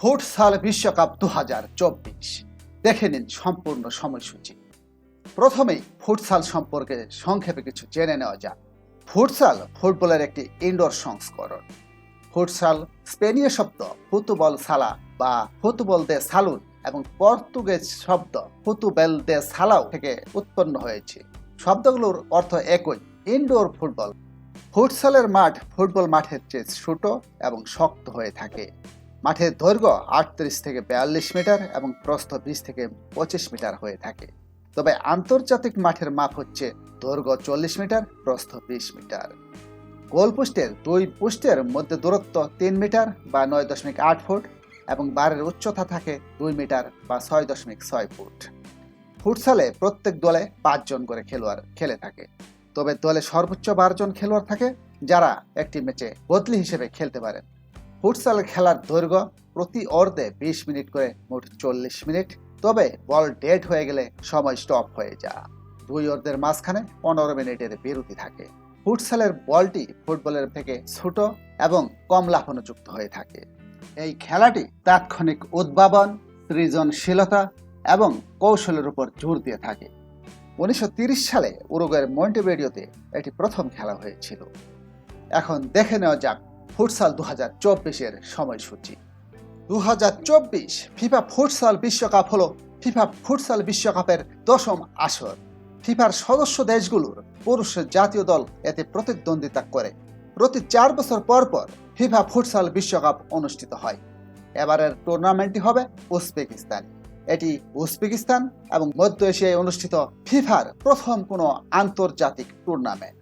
Futsal বিশ্বকাপ দু হাজার চব্বিশ। দেখে নিন সম্পূর্ণ সময়সূচি। প্রথমেই ফুটসাল সম্পর্কে সংক্ষেপে কিছু জেনে নেওয়া যাক। ফুটসাল ফুটবলের একটি ইনডোর সংস্করণ। ফুটসাল স্পেনীয় শব্দ ফুতুবল সালা বা ফুতুবল দে সালুন এবং পর্তুগেজ শব্দ ফুতুবেল দে সালাও থেকে উৎপন্ন হয়েছে। শব্দগুলোর অর্থ একই ইনডোর ফুটবল। ফুটসালের মাঠ ফুটবল মাঠের চেয়ে ছোট এবং শক্ত হয়ে থাকে। মাঠের দৈর্ঘ্য আটত্রিশ থেকে বিয়াল্লিশ মিটার এবং প্রস্থ বিশ থেকে পঁচিশ মিটার হয়ে থাকে। তবে আন্তর্জাতিক মাঠের মাপ হচ্ছে দৈর্ঘ্য চল্লিশ মিটার, প্রস্থ বিশ মিটার। গোল পোস্টের দুই পোস্টের মধ্যে দূরত্ব তিন মিটার বা নয় দশমিক আট ফুট এবং বারের উচ্চতা থাকে দুই মিটার বা ছয় দশমিক ছয় ফুট। ফুটসালে প্রত্যেক দলে পাঁচজন করে খেলোয়াড় খেলে থাকে। তবে দলে সর্বোচ্চ বারোজন খেলোয়াড় থাকে যারা একটি ম্যাচে বদলি হিসেবে খেলতে পারেন। ফুটসাল খেলার দৈর্ঘ্য প্রতি অর্ধে বিশ মিনিট করে মোট চল্লিশ মিনিট। তবে বল ডেড হয়ে গেলে সময় স্টপ হয়ে যায়। দুই অর্ধের মাঝখানে পনেরো মিনিটের বিরতি থাকে। ফুটসালের বলটি ফুটবলের থেকে ছোট এবং কম লাফানোযুক্ত হয়ে থাকে। এই খেলাটি তাৎক্ষণিক উদ্ভাবন, সৃজনশীলতা এবং কৌশলের উপর জোর দিয়ে থাকে। উনিশশো সালে উরুগুয়ের মন্টেভিডিওতে এটি প্রথম খেলা হয়েছিল। এখন দেখে নেওয়া যাক ফুটসাল দু হাজার চব্বিশের সময়সূচি। দু হাজার চব্বিশ ফিফা ফুটসাল বিশ্বকাপ হল ফিফা ফুটসাল বিশ্বকাপের দশম আসর। ফিফার সদস্য দেশগুলোর পুরুষ জাতীয় দল এতে প্রতিদ্বন্দ্বিতা করে। প্রতি চার বছর পর পর ফিফা ফুটসাল বিশ্বকাপ অনুষ্ঠিত হয়। এবারের টুর্নামেন্টটি হবে উজবেকিস্তান। এটি উজবেকিস্তান এবং মধ্য এশিয়ায় অনুষ্ঠিত ফিফার প্রথম কোনো আন্তর্জাতিক টুর্নামেন্ট।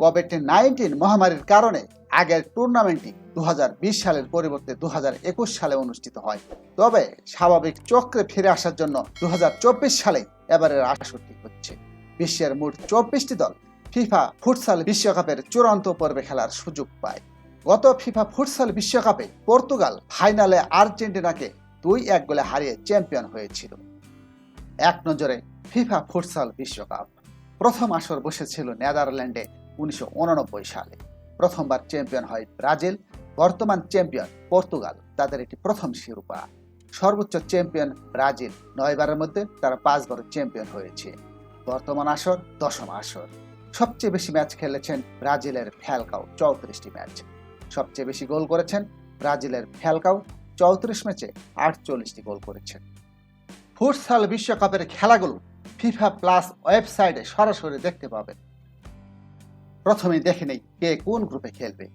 কোভিড নাইন্টিন মহামারীর কারণে আগের টুর্নামেন্টটি দু হাজার বিশ সালের পরিবর্তে দু হাজার একুশ সালে অনুষ্ঠিত হয়। তবে স্বাভাবিক চক্রে ফিরে আসার জন্য দু হাজার চব্বিশ সালে এবারের আসরটি হচ্ছে। বিশ্বের মোট চব্বিশটি দল ফিফা ফুটসাল বিশ্বকাপের চূড়ান্ত পর্বে খেলার সুযোগ পায়। গত ফিফা ফুটসাল বিশ্বকাপে পর্তুগাল ফাইনালে আর্জেন্টিনাকে দুই এক গোলে হারিয়ে চ্যাম্পিয়ন হয়েছিল। এক নজরে ফিফা ফুটসাল বিশ্বকাপ প্রথম আসর বসেছিল নেদারল্যান্ডে উনিশশো সালে। প্রথমবার চ্যাম্পিয়ন হয় ব্রাজিল, বর্তমান চ্যাম্পিয়ন পর্তুগাল। তাদের এটি প্রথম শিরোপা। সর্বোচ্চ চ্যাম্পিয়ন ব্রাজিল। নয়বারের মধ্যে তারা পাঁচবার চ্যাম্পিয়ন হয়েছে। বর্তমান আসর, দশম আসর। সবচেয়ে বেশি ম্যাচ খেলেছেন ব্রাজিলের ফ্যালকাও, চৌত্রিশটি ম্যাচ। সবচেয়ে বেশি গোল করেছেন ব্রাজিলের ফ্যালকাও, চৌত্রিশ ম্যাচে আটচল্লিশটি গোল করেছেন। ফুটসাল বিশ্বকাপের খেলাগুলো ফিফা প্লাস ওয়েবসাইটে সরাসরি দেখতে পাবেন। প্রথমে দেখে নেই কে কোন গ্রুপে খেলবে।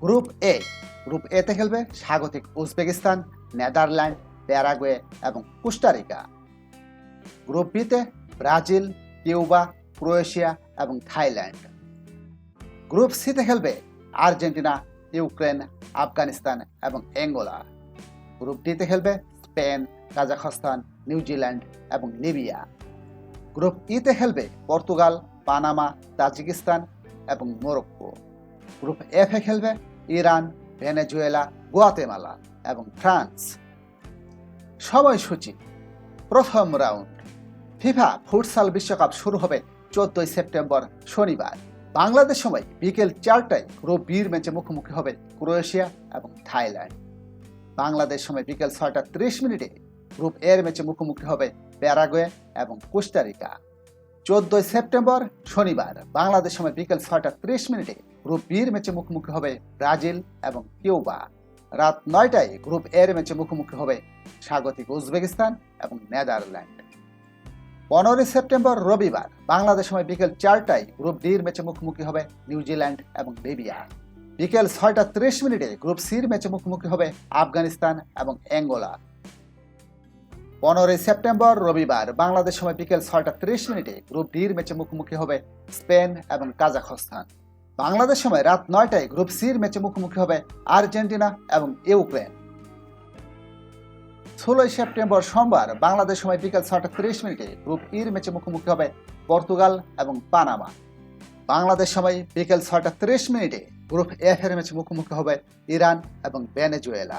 গ্রুপ এ, গ্রুপ এতে খেলবে স্বাগতিক উজবেকিস্তান, নেদারল্যান্ড, প্যারাগুয়ে এবং কোস্টারিকা। গ্রুপ বিতে ব্রাজিল, কিউবা, ক্রোয়েশিয়া এবং থাইল্যান্ড। গ্রুপ সিতে খেলবে আর্জেন্টিনা, ইউক্রেন, আফগানিস্তান এবং অ্যাঙ্গোলা। গ্রুপ ডিতে খেলবে স্পেন, কাজাখস্তান, নিউজিল্যান্ড এবং লিবিয়া। গ্রুপ ইতে খেলবে পর্তুগাল পানামা, তাজিকিস্তান এবং মোরক্কো। গ্রুপ এফ এ খেলবে ইরান, ভেনেজুয়েলা, গুয়াতেমালা এবং ফ্রান্স। সময়সূচি, প্রথম রাউন্ড। ফিফা ফুটসাল বিশ্বকাপ শুরু হবে চোদ্দই সেপ্টেম্বর, শনিবার। বাংলাদেশ সময় বিকেল চারটায় গ্রুপ বির ম্যাচে মুখোমুখি হবে ক্রোয়েশিয়া এবং থাইল্যান্ড। বাংলাদেশ সময় বিকেল ছয়টা ত্রিশ মিনিটে গ্রুপ এর ম্যাচে মুখোমুখি হবে প্যারাগুয়ে এবং কোস্টারিকা। চোদ্দই সেপ্টেম্বর শনিবার। বাংলাদেশ সময় বিকেল ছয়টা ত্রিশ মিনিটে গ্রুপ বির ম্যাচে মুখোমুখি হবে ব্রাজিল এবং কিউবা। রাত নয়টায় গ্রুপ এর ম্যাচে মুখোমুখি হবে স্বাগতিক উজবেকিস্তান এবং নেদারল্যান্ড। পনেরোই সেপ্টেম্বর রবিবার, বাংলাদেশ সময় বিকেল চারটায় গ্রুপ ডির ম্যাচে মুখোমুখি হবে নিউজিল্যান্ড এবং লিবিয়া। বিকেল ছয়টা ত্রিশ মিনিটে গ্রুপ সির ম্যাচে মুখোমুখি হবে আফগানিস্তান এবং অ্যাঙ্গোলা। পনেরোই সেপ্টেম্বর, রবিবার, বাংলাদেশ সময় বিকেল ছয়টা ত্রিশ মিনিটে গ্রুপ ডির ম্যাচে মুখোমুখি হবে স্পেন এবং কাজাখস্তান। বাংলাদেশ সময় রাত নয়টায় গ্রুপ সির ম্যাচে মুখোমুখি হবে আর্জেন্টিনা এবং ইউক্রেন। ষোলোই সেপ্টেম্বর সোমবার, বাংলাদেশ সময় বিকেল ছটা ত্রিশ মিনিটে গ্রুপ ইর ম্যাচে মুখোমুখি হবে পর্তুগাল এবং পানামা। বাংলাদেশ সময় বিকেল ছটা ত্রিশ মিনিটে গ্রুপ এফ এর ম্যাচে মুখোমুখি হবে ইরান এবং ভেনেজুয়েলা।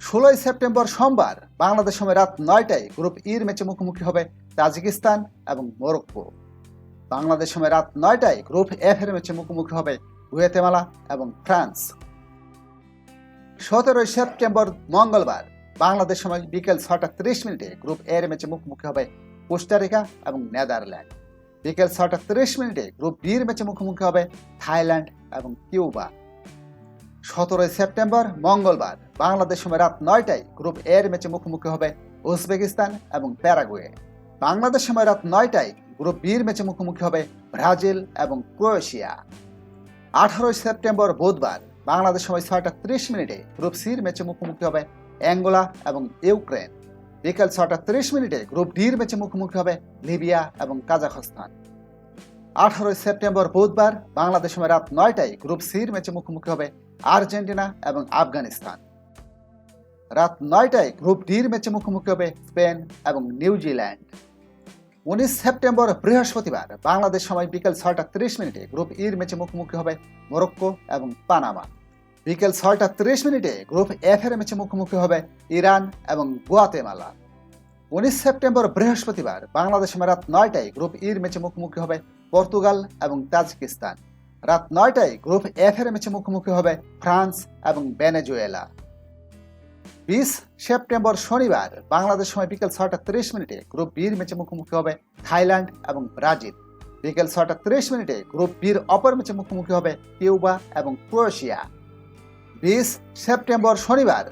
ষোলোই সেপ্টেম্বর সোমবার বাংলাদেশ সময় রাত নয়টায় গ্রুপ ইর ম্যাচে মুখোমুখি হবে তাজিকিস্তান এবং মোরক্কো। বাংলাদেশ সময় রাত নয়টায় গ্রুপ এফ এর ম্যাচে মুখোমুখি হবে গুয়েতেমালা এবং ফ্রান্স। সতেরোই সেপ্টেম্বর মঙ্গলবার বাংলাদেশ সময় বিকেল ছটা ত্রিশ মিনিটে গ্রুপ এর ম্যাচে মুখোমুখি হবে কোস্টারিকা এবং নেদারল্যান্ড। বিকেল ছটা ত্রিশ মিনিটে গ্রুপ বির ম্যাচে মুখোমুখি হবে থাইল্যান্ড এবং কিউবা। সতেরোই সেপ্টেম্বর, মঙ্গলবার, বাংলাদেশ সময় রাত নয়টায় গ্রুপ এর ম্যাচে মুখোমুখি হবে উজবেকিস্তান এবং প্যারাগুয়ে। বাংলাদেশ সময় রাত নয়টায় গ্রুপ বির ম্যাচে মুখোমুখি হবে ব্রাজিল এবং ক্রোয়েশিয়া। আঠারোই সেপ্টেম্বর বুধবার, বাংলাদেশ সময় ছয়টা ত্রিশ মিনিটে গ্রুপ সির ম্যাচে মুখোমুখি হবে অ্যাঙ্গোলা এবং ইউক্রেন। বিকেল ছটা ত্রিশ মিনিটে গ্রুপ ডির ম্যাচে মুখোমুখি হবে লিবিয়া এবং কাজাখস্তান। আঠারোই সেপ্টেম্বর বুধবার, বাংলাদেশ সময় রাত নয়টায় গ্রুপ সির ম্যাচে মুখোমুখি হবে আর্জেন্টিনা এবং আফগানিস্তান। রাত নয়টায় গ্রুপ ডির ম্যাচে মুখোমুখি হবে স্পেন এবং নিউজিল্যান্ড উনিশ সেপ্টেম্বর বৃহস্পতিবার বাংলাদেশ সময় বিকেল ছয়টা ত্রিশ মিনিটে গ্রুপ ইর ম্যাচে মুখোমুখি হবে মরক্কো এবং পানামা। বিকেল ছয়টা ত্রিশ মিনিটে গ্রুপ এফ এর ম্যাচে মুখোমুখি হবে ইরান এবং গুয়াতেমালা। উনিশ সেপ্টেম্বর বৃহস্পতিবার বাংলাদেশ সময় রাত নয়টায় গ্রুপ ইর ম্যাচে মুখোমুখি হবে পর্তুগাল এবং তাজিকিস্তান। রাত নয়টায় গ্রুপ এফ এর ম্যাচে মুখোমুখি হবে ফ্রান্স এবং ভেনেজুয়েলা। বিশ সেপ্টেম্বর শনিবার বাংলাদেশ সময় বিকেল ছয়টা ত্রিশ মিনিটে গ্রুপ বির ম্যাচে মুখোমুখি হবে থাইল্যান্ড এবং ব্রাজিল। বিকেল ছয়টা ত্রিশ মিনিটে গ্রুপ বির অপর ম্যাচে মুখোমুখি হবে কিউবা এবং ক্রোয়েশিয়া। বিশ সেপ্টেম্বর শনিবার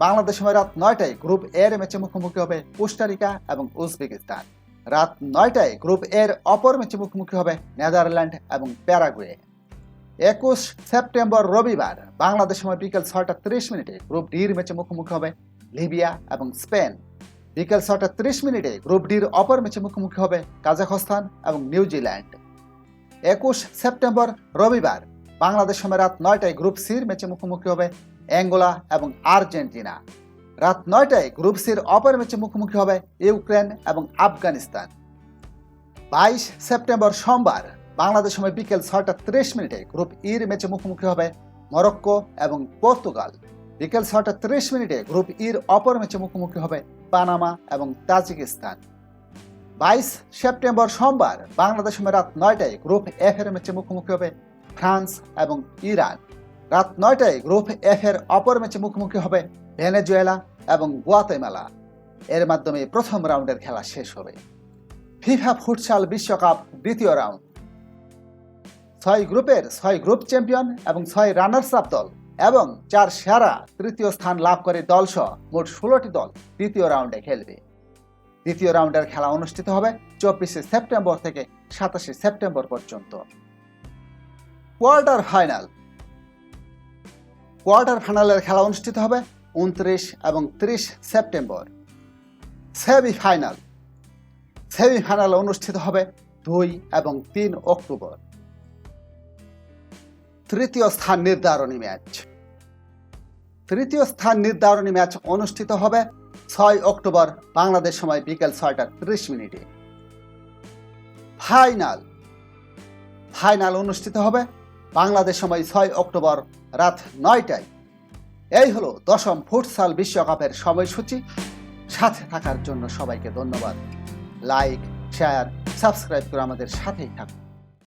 বাংলাদেশ সময় রাত নয়টায় গ্রুপ এর ম্যাচে মুখোমুখি হবে কোস্টারিকা এবং উজবেকিস্তান। রাত নয়টায় গ্রুপ এর অপর ম্যাচে মুখোমুখি হবে নেদারল্যান্ড এবং প্যারাগুয়ে। একুশ সেপ্টেম্বর রবিবার, বাংলাদেশ সময় বিকেল ছয়টা ত্রিশ মিনিটে গ্রুপ ডির ম্যাচে মুখোমুখি হবে লিবিয়া এবং স্পেন। বিকেল ছয়টা ত্রিশ মিনিটে গ্রুপ ডির অপর ম্যাচে মুখোমুখি হবে কাজাখস্তান এবং নিউজিল্যান্ড একুশ সেপ্টেম্বর রবিবার, বাংলাদেশ সময় রাত নয়টায় গ্রুপ সির ম্যাচে মুখোমুখি হবে অ্যাঙ্গোলা এবং আর্জেন্টিনা। রাত নয়টায় গ্রুপ সির অপর ম্যাচে মুখোমুখি হবে ইউক্রেন এবং আফগানিস্তান। বাইশ সেপ্টেম্বর সোমবার বাংলাদেশ সময় বিকেল ছয়টা ত্রিশ মিনিটে গ্রুপ ইর ম্যাচে মুখোমুখি হবে মরক্কো এবং পর্তুগাল। বিকেল ছয়টা ত্রিশ মিনিটে গ্রুপ ইর অপর ম্যাচে মুখোমুখি হবে পানামা এবং তাজিকিস্তান। বাইশ সেপ্টেম্বর সোমবার বাংলাদেশ সময় রাত নয়টায় গ্রুপ এফ এর ম্যাচে মুখোমুখি হবে ফ্রান্স এবং ইরান। রাত নয়টায় গ্রুপ এফ এর অপর ম্যাচে মুখোমুখি হবে ভেনেজুয়েলা এবং গুয়াতেমালা। এর মাধ্যমে প্রথম রাউন্ডের খেলা শেষ হবে। ফিফা ফুটসাল বিশ্বকাপ দ্বিতীয় রাউন্ড। ছয় গ্রুপের ছয় গ্রুপ চ্যাম্পিয়ন এবং ছয় রানার্স আপ দল এবং চার সেরা তৃতীয় স্থান লাভ করে দলসহ মোট ষোলোটি দল দ্বিতীয় রাউন্ডে খেলবে। দ্বিতীয় রাউন্ডের খেলা অনুষ্ঠিত হবে চব্বিশে সেপ্টেম্বর থেকে সাতাশে সেপ্টেম্বর পর্যন্ত। Quarter final. কোয়ার্টার ফাইনালের খেলা অনুষ্ঠিত হবে উনত্রিশ এবং ত্রিশ সেপ্টেম্বর। Semi semifinal. সেমিফাইনাল অনুষ্ঠিত হবে দুই এবং তিন অক্টোবর। তৃতীয় স্থান নির্ধারণী ম্যাচ। তৃতীয় স্থান নির্ধারণী ম্যাচ অনুষ্ঠিত হবে ছয় অক্টোবর, বাংলাদেশ সময় বিকেল ছয়টা ত্রিশ মিনিটে। ফাইনাল। ফাইনাল অনুষ্ঠিত হবে বাংলাদেশ সময় ছয় অক্টোবর রাত নয়টায়। এই হলো দশম ফুটসাল বিশ্বকাপের সময়সূচি। সাথে থাকার জন্য সবাইকে ধন্যবাদ। লাইক, শেয়ার, সাবস্ক্রাইব করে আমাদের সাথেই থাকুন।